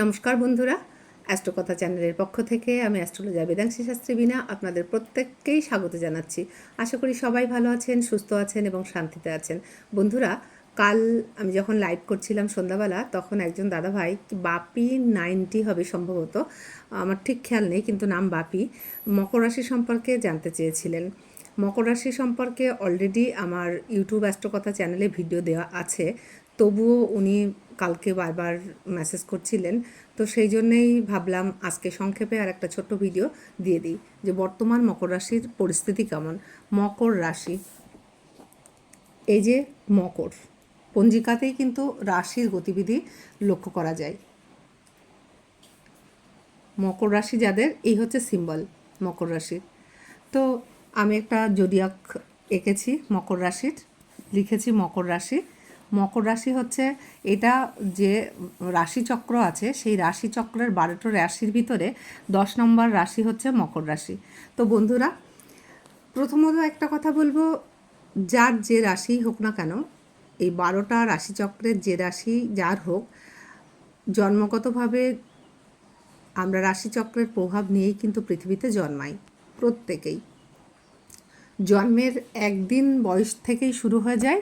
নমস্কার বন্ধুরা, অ্যাস্ট্রোকথা চ্যানেলের পক্ষ থেকে আমি অ্যাস্ট্রোলজার বেদাংশী শাস্ত্রী বিনা আপনাদের প্রত্যেককেই স্বাগত জানাচ্ছি। আশা করি সবাই ভালো আছেন, সুস্থ আছেন এবং শান্তিতে আছেন। বন্ধুরা, কাল আমি যখন লাইভ করছিলাম সন্ধ্যাবেলা, তখন একজন দাদাভাই বাপি নাইনটি হবে সম্ভবত, আমার ঠিক খেয়াল নেই কিন্তু নাম বাপি, মকর রাশি সম্পর্কে জানতে চেয়েছিলেন। মকর রাশি সম্পর্কে অলরেডি আমার ইউটিউব অ্যাস্ট্রোকথা চ্যানেলে ভিডিও দেওয়া আছে, তবুও উনি কালকে বারবার মেসেজ করছিলেন। তো সেই জন্যেই ভাবলাম আজকে সংক্ষেপে আর একটা ছোট্ট ভিডিও দিয়ে দিই, যে বর্তমান মকর রাশির পরিস্থিতি কেমন? মকর রাশি, এই যে মকর, পঞ্জিকাতেই কিন্তু রাশির গতিবিধি লক্ষ্য করা যায়। মকর রাশি যাদের, এই হচ্ছে সিম্বল মকর রাশির। তো আমি একটা জোডিয়াক এঁকেছি মকর রাশির, লিখেছি মকর রাশি। মকর রাশি হচ্ছে এটা যে রাশিচক্র আছে, সেই রাশিচক্রের বারোটা রাশির ভিতরে দশ নম্বর রাশি হচ্ছে মকর রাশি। তো বন্ধুরা, প্রথমত একটা কথা বলব, যার যে রাশি হোক না কেন, এই বারোটা রাশিচক্রের যে রাশি যার হোক, জন্মগতভাবে আমরা রাশিচক্রের প্রভাব নিয়েই কিন্তু পৃথিবীতে জন্মাই, প্রত্যেকেই। জন্মের একদিন বয়স থেকেই শুরু হয়ে যায়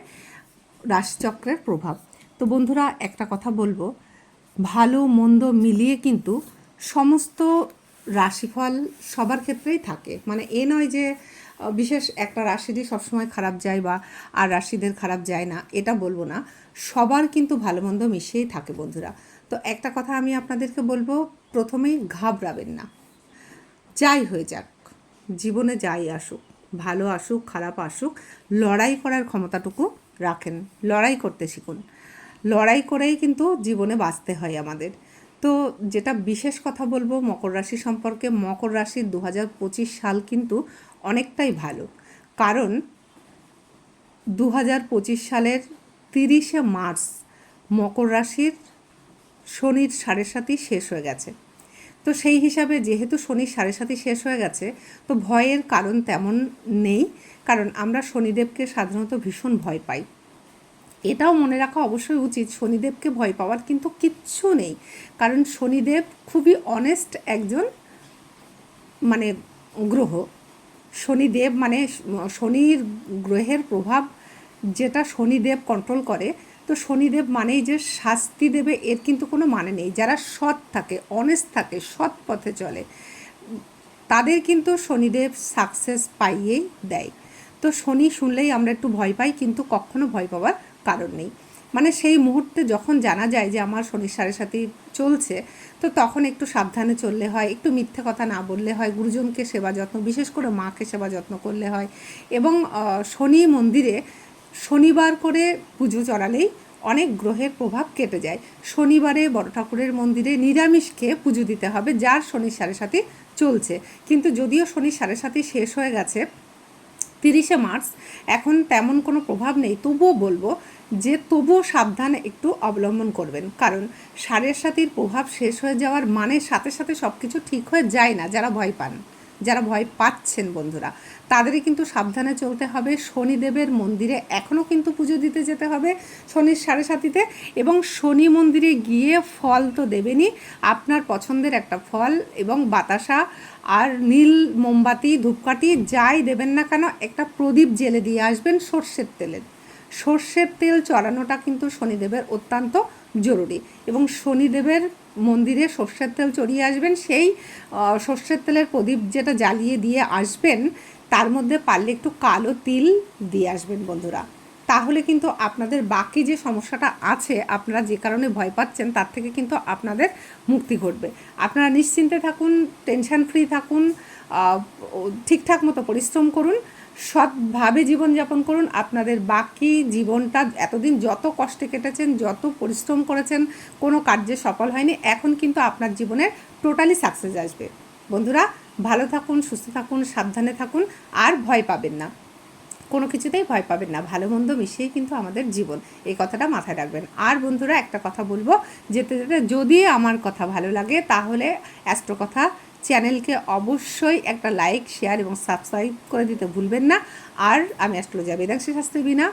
রাশিচক্রের প্রভাব। তো বন্ধুরা, একটা কথা বলব। ভালো, মন্দ মিলিয়ে কিন্তু সমস্ত রাশিফল সবার ক্ষেত্রেই থাকে। মানে এ নয় যে, বিশেষ একটা রাশিরই সবসময় খারাপ যায় বা আর রাশিদের খারাপ যায় না, এটা বলব না। সবার কিন্তু ভালো, মন্দ মিশিয়েই থাকে বন্ধুরা। তো একটা কথা আমি আপনাদেরকে বলব, প্রথমেই ঘাবড়াবেন না। যাই হয়ে যাক, জীবনে যাই আসুক, ভালো আসুক, খারাপ আসুক, লড়াই করার ক্ষমতাটুকু রাখেন। লড়াই করতে শিখুন। লড়াই করেই কিন্তু জীবনে বাঁচতে হয় আমাদের। তো যেটা বিশেষ কথা বলব, মকর রাশি সম্পর্কে, মকর রাশির দু হাজার পঁচিশ সাল কিন্তু অনেকটাই ভালো। কারণ দু হাজার পঁচিশ সালের তিরিশে মার্চ মকর রাশির শনির সাড়ে সাতই শেষ হয়ে গেছে। তো সেই হিসাবে যেহেতু শনির সাড়ে সাতই শেষ হয়ে গেছে, তো ভয়ের কারণ তেমন নেই। কারণ আমরা শনিদেবকে সাধারণত ভীষণ ভয় পাই। এটাও মনে রাখা অবশ্যই উচিত, শনিদেবকে ভয় পাওয়ার কিন্তু কিচ্ছু নেই। কারণ শনিদেব খুবই অনেস্ট একজন মানে গ্রহ। শনিদেব মানে শনির গ্রহের প্রভাব যেটা শনিদেব কন্ট্রোল করে, তো শনিদেব মানেই যে শাস্তি দেবে এর কিন্তু কোনো মানে নেই। যারা সৎ থাকে অনেস্ট থাকে, সৎ পথে চলে, তাদের কিন্তু শনিদেব সাকসেস পাইয়েই দেয়। তো শনি শুনলেই আমরা একটু ভয় পাই, কিন্তু কখনো ভয় পাওয়ার কারণ নেই। মানে সেই মুহূর্তে যখন জানা যায় যে আমার শনির সাড়ে সাথে চলছে, তো তখন একটু সাবধানে চললে হয়, একটু মিথ্যে কথা না বললে হয়, গুরুজনকে সেবা যত্ন, বিশেষ করে মাকে সেবা যত্ন করলে হয়। এবং শনি মন্দিরে শনিবার করে পুজো চড়ালেই অনেক গ্রহের প্রভাব কেটে যায়। শনিবারে বড় ঠাকুরের মন্দিরে নিরামিষ খেয়ে পুজো দিতে হবে, যার শনির সাড়ে সাথে চলছে। কিন্তু যদিও শনির সাড়ে সাথে শেষ হয়ে গেছে তিরিশে মার্চ। এখন তেমন কোনো প্রভাব নেই। তবুও বলব যে তবুও সাবধানে একটু অবলম্বন করবেন। কারণ সারের সাথীর প্রভাব শেষ হয়ে যাওয়ার মানে সাথে সাথে সব কিছু ঠিক হয়ে যায় না, যারা ভয় পান। যারা ভয় পাচ্ছেন বন্ধুরা, তাদেরই কিন্তু সাবধানে চলতে হবে। শনিদেবের মন্দিরে এখনও কিন্তু পুজো দিতে যেতে হবে শনির সাড়ে সাতিতে এবং শনি মন্দিরে গিয়ে ফল তো দেবেনই। আপনার পছন্দের একটা ফল এবং বাতাসা আর নীল মোমবাতি, ধূপকাঠি যাই দেবেন না কেন, একটা প্রদীপ জেলে দিয়ে আসবেন সর্ষের তেলের সর্ষের তেল চড়ানোটা কিন্তু শনিদেবের অত্যন্ত জরুরি। এবং শনিদেবের মন্দিরে সর্ষের তেল চড়িয়ে আসবেন, সেই সর্ষের তেলের প্রদীপ যেটা জ্বালিয়ে দিয়ে আসবেন, তার মধ্যে পারলে একটু কালো তিল দিয়ে আসবেন বন্ধুরা। তাহলে কিন্তু আপনাদের বাকি যে সমস্যাটা আছে, আপনারা যে কারণে ভয় পাচ্ছেন, তার থেকে কিন্তু আপনাদের মুক্তি ঘটবে। আপনারা নিশ্চিন্তে থাকুন, টেনশন ফ্রি থাকুন ঠিকঠাক মতো পরিশ্রম করুন। সৎভাবে জীবনযাপন করুন। আপনাদের বাকি জীবনটা এতদিন যত কষ্টে কেটেছেন, যত পরিশ্রম করেছেন, কোনো কার্যে সফল হয়নি। এখন কিন্তু আপনার জীবনের টোটালি সাকসেস আসবে। বন্ধুরা, ভালো থাকুন, সুস্থ থাকুন, সাবধানে থাকুন, আর ভয় পাবেন না। কোনো কিছুতেই ভয় পাবেন না। ভালো মন্দ মিশিয়েই কিন্তু আমাদের জীবন। এই কথাটা মাথায় রাখবেন। আর বন্ধুরা, একটা কথা বলব। যেতে যেতে যদি আমার কথা ভালো লাগে, তাহলে অ্যাস্ট্রো কথা চ্যানেলকে অবশ্যই একটা লাইক, শেয়ার এবং সাবস্ক্রাইব করে দিতে ভুলবেন না। আর আমি অ্যাস্ট্রোলজি বেদাংশী শাস্ত্রী বিনা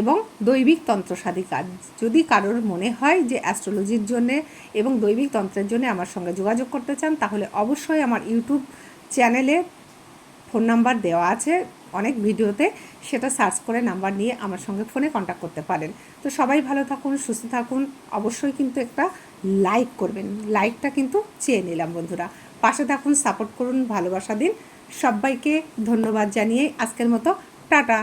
এবং দৈবিক তন্ত্রসাধী কাজ যদি কারোর মনে হয় যে অ্যাস্ট্রোলজির জন্যে এবং দৈবিক তন্ত্রের জন্য আমার সঙ্গে যোগাযোগ করতে চান, তাহলে অবশ্যই আমার ইউটিউব চ্যানেলে ফোন নাম্বার দেওয়া আছে। অনেক ভিডিওতে সেটা সার্চ করে নাম্বার নিয়ে আমার সঙ্গে ফোনে কন্ট্যাক্ট করতে পারেন। তো সবাই ভালো থাকুন, সুস্থ থাকুন। অবশ্যই কিন্তু একটা লাইক করবেন। লাইকটা কিন্তু চেয়ে নিলাম বন্ধুরা। পাশে থাকুন সাপোর্ট করুন ভালোবাসা দিন। সবাইকে ধন্যবাদ জানিয়ে আজকের মতো টাটা।